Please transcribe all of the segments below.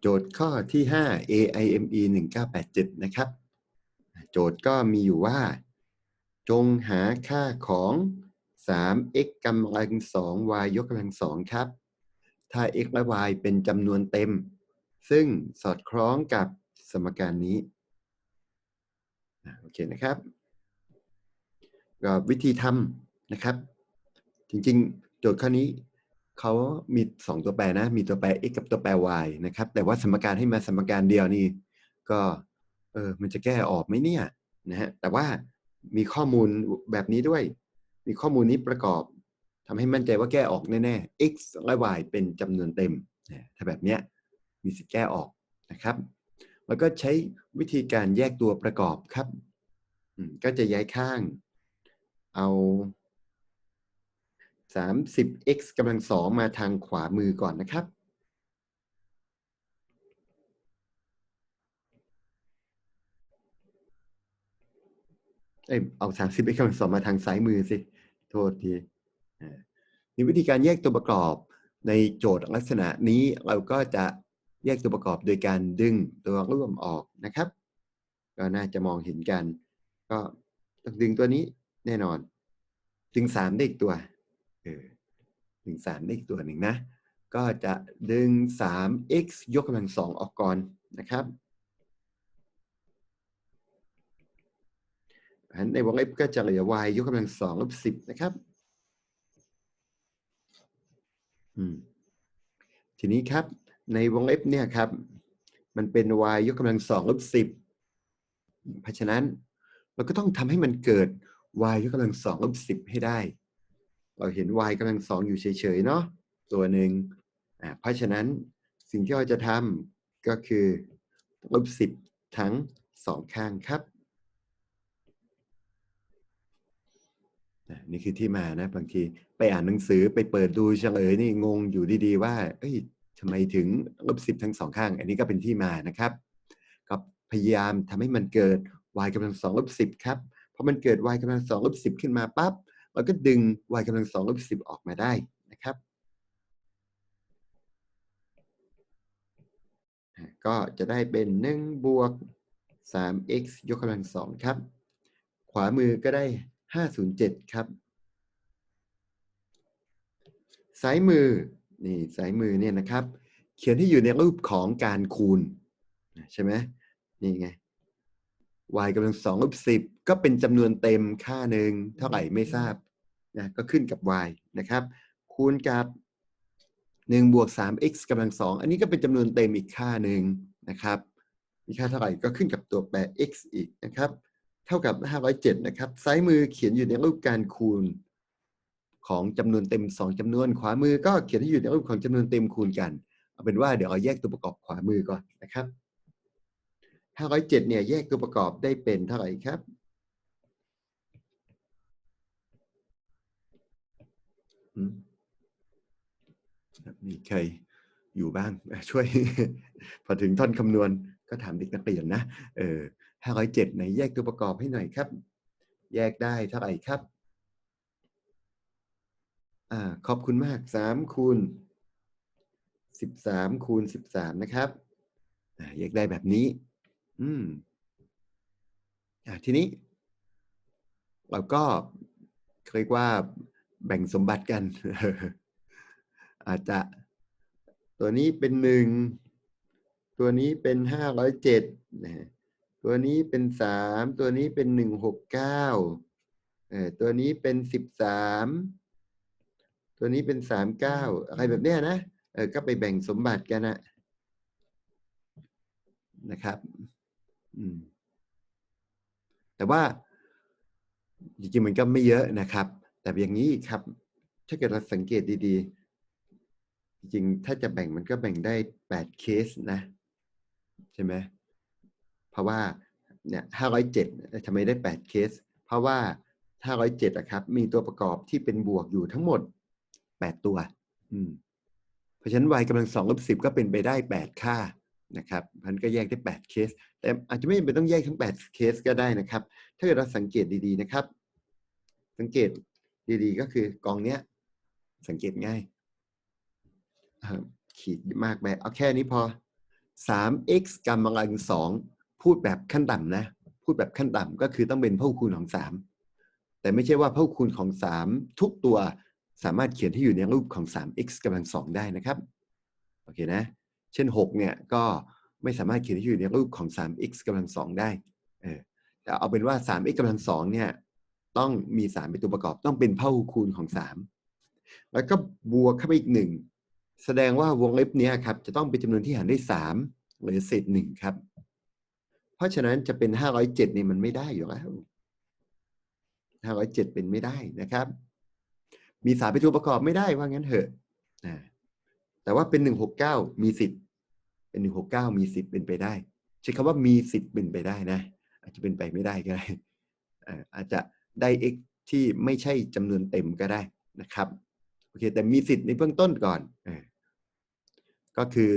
โจทย์ข้อที่ 5 AIME 1987 นะครับ โจทย์ก็มีอยู่ว่า จงหาค่าของ 3x กำลัง 2 y ยกกำลัง 2 ครับ ถ้า x และ y เป็นจำนวนเต็ม ซึ่งสอดคล้องกับสมการนี้ โอเคนะครับก็วิธีทำนะครับ จริงๆ โจทย์ข้อนี้ เขามี2ตัวแปรนะ มีตัวแปร x กับตัวแปร y นะครับ แต่ว่าสมการให้มาสมการเดียวนี่ก็เออมันจะแก้ออกไหมเนี่ยนะฮะแต่ว่ามีข้อมูลแบบนี้ด้วย มีข้อมูลนี้ประกอบทำให้มั่นใจว่าแก้ออกแน่ๆ x และ y เป็นจำนวนเต็มถ้าแบบเนี้ยมีสิทธิ์แก้ออกนะครับ แล้วก็ใช้วิธีการแยกตัวประกอบครับก็จะย้ายข้าง เอา 30x กำลังสองมาทางขวามือก่อนนะครับ เอ้ยเอา 30x กำลังสองมาทางซ้ายมือสิ โทษทีนี่วิธีการแยกตัวประกอบในโจทย์ลักษณะนี้เราก็จะแยกตัวประกอบโดยการดึงตัวร่วมออกนะครับ ก็น่าจะมองเห็นกัน ก็ต้องดึงตัวนี้แน่นอน ดึงสามได้อีกตัว เออดึงสามได้อีกตัวหนึ่งนะ ก็จะดึง 3x ยกกำลังสองออกก่อนนะครับในวงเล็บก็จะเหลือ y ยกกำลังสองลบสิบนะครับทีนี้ครับ ในวงเล็บเนี่ยครับ มันเป็น y ยกกำลังสองลบสิบเพราะฉะนั้นเราก็ต้องทำให้มันเกิด y ยกกำลังสองลบสิบให้ได้ เราเห็น y กำลังสองอยู่เฉยๆเนาะตัวหนึ่งอ่าเพราะฉะนั้นสิ่งที่เราจะทำก็คือลบสิบทั้งสองข้างครับนี่คือที่มานะ บางทีไปอ่านหนังสือไปเปิดดูเฉลยนี่งงอยู่ดีๆว่า เอ้ยทำไมถึงลบสิบทั้งสองข้าง อันนี้ก็เป็นที่มานะครับก็พยายามทำให้มันเกิด y กำลังสองลบสิบครับพอมันเกิด y กำลังสองลบสิบขึ้นมาปั๊บ เราก็ดึง y กำลังสองลบสิบออกมาได้นะครับ ก็จะได้เป็น1บวก 3x ยกกำลังสองครับ ขวามือก็ได้ 507 ครับ ซ้ายมือ นี่สายมือเนี่ยนะครับ เขียนให้อยู่ในรูปของการคูณ ใช่ไหมนี่ไง y กำลังสองลบสิบ ก็เป็นจำนวนเต็มค่าหนึ่งเท่าไหร่ไม่ทราบนะก็ขึ้นกับ y นะครับ คูณกับ1บวก 3x กำลังสองอันนี้ก็เป็นจำนวนเต็มอีกค่าหนึ่งนะครับ มีค่าเท่าไหร่ก็ขึ้นกับตัวแปร x อีกนะครับ เท่ากับ 507 นะครับ ซ้ายมือเขียนอยู่ในรูปการคูณของจำนวนเต็ม 2จำนวน ขวามือก็เขียนให้อยู่ในรูปของจำนวนเต็มคูณกัน เอาเป็นว่าเดี๋ยวเราแยกตัวประกอบขวามือก่อนนะครับ507เนี่ยแยกตัวประกอบได้เป็นเท่าไหร่ครับ มีใครอยู่บ้าง ช่วย พอถึงท่อนคำนวณก็ถามเด็กนักเรียนนะเออ507ไหนแยกตัวประกอบให้หน่อยครับ แยกได้เท่าไหร่ครับอ่าขอบคุณมากสามคูณสิบสามคูณสิบสามนะครับอ่าแยกได้แบบนี้ อืมอ่าทีนี้ เราก็เรียกว่า แบ่งสมบัติกัน อาจจะตัวนี้เป็นหนึ่ง ตัวนี้เป็นห้าร้อยเจ็ดนะตัวนี้เป็นสามตัวนี้เป็นหนึ่งหกเก้าเออตัวนี้เป็นสิบสามตัวนี้เป็นสามเก้าอะไรแบบเนี้ยนะเออก็ไปแบ่งสมบัติกันนะนะครับอืมแต่ว่าจริงๆมันก็ไม่เยอะนะครับ แต่อย่างนี้ครับ ถ้าเกิดเราสังเกตดีๆ จริงถ้าจะแบ่งมันก็แบ่งได้แปดเคสนะ ใช่ไหมเพราะว่าเนี่ยห้าร้อยเจ็ดทำไมได้แปดเคส เพราะว่าห้าร้อยเจ็ดอะครับ มีตัวประกอบที่เป็นบวกอยู่ทั้งหมดแปดตัว อืม เพราะฉะนั้น y กำลังสองลบสิบก็เป็นไปได้แปดค่านะครับมันก็แยกได้แปดเคส แต่อาจจะไม่จำเป็นต้องแยกทั้งแปดเคสก็ได้นะครับ ถ้าเกิดเราสังเกตดีๆนะครับ สังเกต ดีๆ ก็คือกองเนี้ย สังเกตง่ายขีดมากไปเอาแค่นี้พอ 3x กำลังสองพูดแบบขั้นต่ำนะ พูดแบบขั้นต่ำก็คือต้องเป็นพหุคูณของ 3 แต่ไม่ใช่ว่าพหุคูณของ 3 ทุกตัวสามารถเขียนที่อยู่ในรูปของ 3x กำลังสองได้นะครับ โอเคนะ เช่น 6 เนี่ยก็ไม่สามารถเขียนที่อยู่ในรูปของ 3x กำลังสองได้ เออแต่เอาเป็นว่า 3x กำลังสองเนี่ย ต้องมี3เป็นตัวประกอบต้องเป็นพหุคูณของ3แล้วก็บวกเข้าไปอีกหนึ่งแสดงว่าวงเล็บนี้ครับจะต้องเป็นจำนวนที่หารด้วย3หรือเศษหนึ่งครับ เพราะฉะนั้นจะเป็น507นี่มันไม่ได้อยู่แล้ว507เจ็ดเป็นไม่ได้นะครับ มีสามเป็นตัวประกอบไม่ได้ว่างั้นเถอะนะแต่ว่าเป็น169มีสิทธิ์ เป็น169มีสิทธิ์เป็นไปได้ใช้คำว่ามีสิทธิ์เป็นไปได้นะ อาจจะเป็นไปไม่ได้ก็ได้อาจจะ ได้ x ที่ไม่ใช่จำนวนเต็มก็ได้นะครับโอเคแต่มีสิทธิ์ในเบื้องต้นก่อนอก็คือ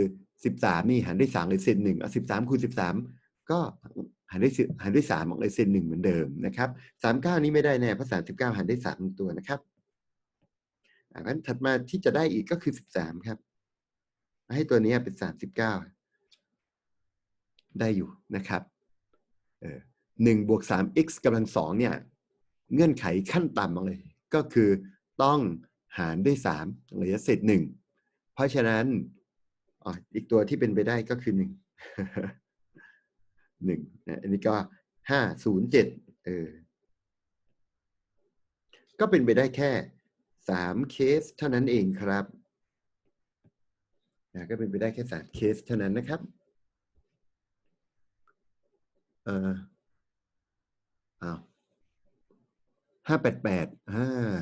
13 นี่หารด้วย3เลยเศษหนึ่งเอา13คูณ13 ก็หารด้วยหารด้วย3ออกเลยเศษหนึ่งเหมือนเดิมนะครับ39 นี้ไม่ได้แน่เพราะ39หารด้วย3ตัวนะครับอันนั้นถัดมาที่จะได้อีกก็คือ 13 ครับ ให้ตัวนี้เป็น 39 ได้อยู่นะครับเออหนึ่งบวกสาม x กำลังสองเนี่ย เงื่อนไขขั้นต่ำเลย ก็คือต้องหารด้วยสามเหลือเศษหนึ่งเพราะฉะนั้นออีกตัวที่เป็นไปได้ก็คือหนึ่งหนึ่งอันนี้ก็ห้าศูนย์เจ็ดเออ ก็เป็นไปได้แค่สามเคสเท่านั้นเองครับนะก็เป็นไปได้แค่สามเคสเท่านั้นนะครับ เอออ้าว ห้าแปดแปดอ่า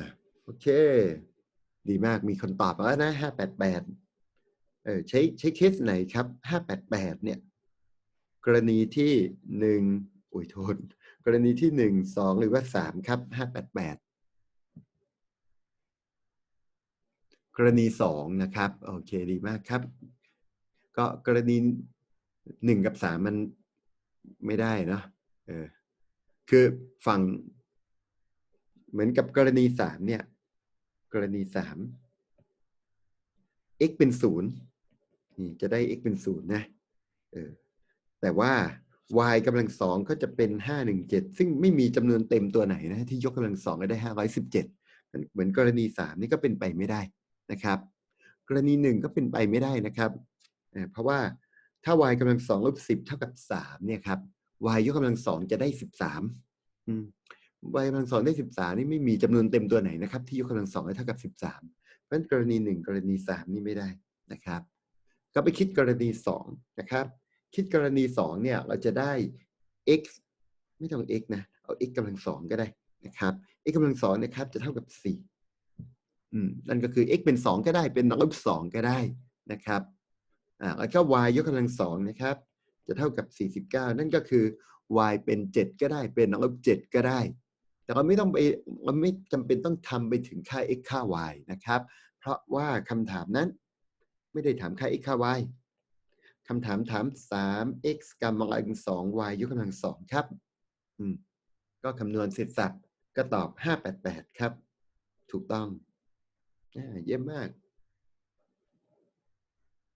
โอเค ดีมากมีคนตอบแล้วนะห้าแปดแปดเออใช้ใช้เคสไหนครับห้าแปดแปดเนี่ย กรณีที่หนึ่งอุ้ยโทษ กรณีที่หนึ่งสองหรือว่าสามครับห้าแปดแปดกรณีสองนะครับ โอเคดีมากครับ ก็กรณีหนึ่งกับสามมันไม่ได้เนาะเออคือฝั่ง เหมือนกับกรณีสามเนี่ย กรณีสาม x เป็นศูนย์นี่จะได้ x เป็นศูนย์นะเออแต่ว่า y กำลังสองก็จะเป็นห้าหนึ่งเจ็ดซึ่งไม่มีจำนวนเต็มตัวไหนนะที่ยกกำลังสองได้ห้าร้อยสิบเจ็ดเหมือนกรณีสามนี่ก็เป็นไปไม่ได้นะครับ กรณีหนึ่งก็เป็นไปไม่ได้นะครับเพราะว่าถ้า y กำลังสองลบสิบเท่ากับสามเนี่ยครับ y ยกกำลังสองจะได้สิบสาม y กำลังสองได้สิบสามนี่ไม่มีจำนวนเต็มตัวไหนนะครับ ที่ยกกำลังสองได้เท่ากับสิบสามเพราะฉะนั้นกรณีหนึ่งกรณีสามนี่ไม่ได้นะครับ ก็ไปคิดกรณีสองนะครับ คิดกรณีสองเนี่ยเราจะได้ x ไม่ต้อง x นะเอา x กำลังสองก็ได้นะครับ x กำลังสองนะครับจะเท่ากับสี่นั่นก็คือ x เป็นสองก็ได้เป็นลบสองก็ได้นะครับอ่าแล้วก็ y ยกกำลังสองนะครับ จะเท่ากับ 49 นั่นก็คือ y เป็น 7 ก็ได้เป็นลบ7ก็ได้ แต่เราไม่ต้องไปเราไม่จำเป็นต้องทำไปถึงค่า x ค่า y นะครับ เพราะว่าคำถามนั้น ไม่ได้ถามค่า x ค่า y คำถามถาม 3x กำลัง2 y ยกกำลัง 2 ครับ อืม ก็คำนวณเสร็จสับก็ตอบ 588 ครับ ถูกต้อง เยี่ยมมาก